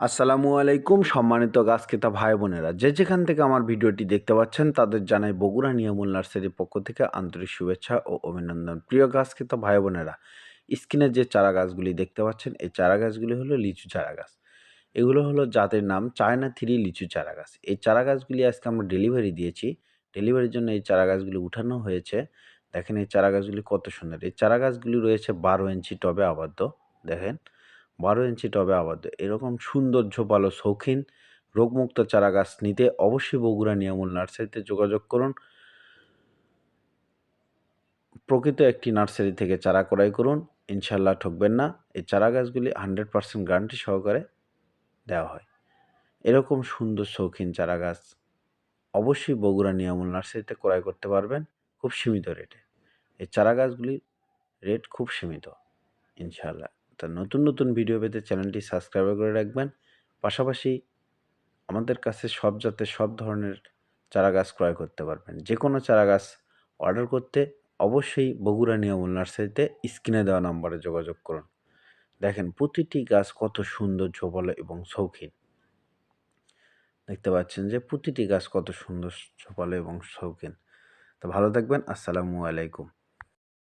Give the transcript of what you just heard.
আসসালামু আলাইকুম, সম্মানিত গাছ ক্রেতা ভাই বোনেরা। যে যেখান থেকে আমার ভিডিওটি দেখতে পাচ্ছেন, তাদের জানাই বগুড়া নিয়মুল নার্সারির পক্ষ থেকে আন্তরিক শুভেচ্ছা ও অভিনন্দন। প্রিয় গাছ ক্রেতা ভাই বোনেরা স্ক্রিনে যে চারা গাছগুলি দেখতে পাচ্ছেন, এই চারা গাছগুলি হলো লিচু চারা গাছ। এগুলো হলো জাতের নাম চায়না থ্রি লিচু চারা গাছ। এই চারা গাছগুলি আজকে আমরা ডেলিভারি দিয়েছি। ডেলিভারির জন্য এই চারা গাছগুলি উঠানো হয়েছে। দেখেন এই চারা গাছগুলি কত সুন্দর। এই চারা গাছগুলি রয়েছে বারো ইঞ্চি টবে আবদ্ধ। দেখেন বারো ইঞ্চি টবে আবদ্ধ। এরকম সুন্দর ঝোপালো শৌখিন, রোগমুক্ত চারা গাছ নিতে অবশ্যই বগুড়া নিয়ামূল নার্সারিতে যোগাযোগ করুন। প্রকৃত একটি নার্সারি থেকে চারা ক্রয় করুন। ইনশাল্লাহ ঠকবেন না। এই চারা গাছগুলি হান্ড্রেড পার্সেন্ট গ্যারান্টি সহকারে দেওয়া হয়। এরকম সুন্দর শৌখিন চারা গাছ অবশ্যই বগুড়া নিয়ামূল নার্সারিতে ক্রয় করতে পারবেন খুব সীমিত রেটে। এই চারা গাছগুলির রেট খুব সীমিত ইনশাআল্লাহ তা নতুন নতুন ভিডিও পেতে চ্যানেলটি সাবস্ক্রাইব করে রাখবেন। পাশাপাশি আমাদের কাছে সব জাতের সব ধরনের চারা গাছ ক্রয় করতে পারবেন। যে কোনো চারা গাছ অর্ডার করতে অবশ্যই বগুড়া নিয়মূল নার্সারিতে স্ক্রিনে দেওয়া নম্বরে যোগাযোগ করুন। দেখেন প্রতিটি গাছ কত সুন্দর, ঝোপালো এবং শৌখিন। দেখতে পাচ্ছেন যে প্রতিটি গাছ কত সুন্দর, ঝোপালো এবং শৌখিন। তো ভালো থাকবেন, আসসালামু আলাইকুম।